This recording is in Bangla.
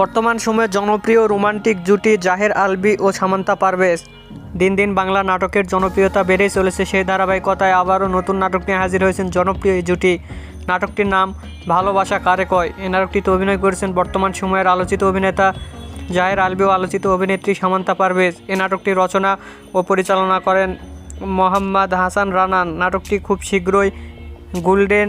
বর্তমান সময়ে জনপ্রিয় রোমান্টিক জুটি জাহের আলবি ও সামান্তা পারভেজ। দিন দিন বাংলা নাটকের জনপ্রিয়তা বেড়েই চলেছে সেই ধারাবাহিকতায় আবারও নতুন নাটক নিয়ে হাজির হয়েছেন জনপ্রিয় এই জুটি। নাটকটির নাম ভালোবাসা কারে কয়? এই নাটকটিতে অভিনয় করেছেন বর্তমান সময়ের আলোচিত অভিনেতা জাহের আলবি ও আলোচিত অভিনেত্রী সামান্তা পারভেজ। এ নাটকটি রচনা ও পরিচালনা করেন মোহাম্মদ হাসান রানান। নাটকটি খুব শীঘ্রই গোল্ডেন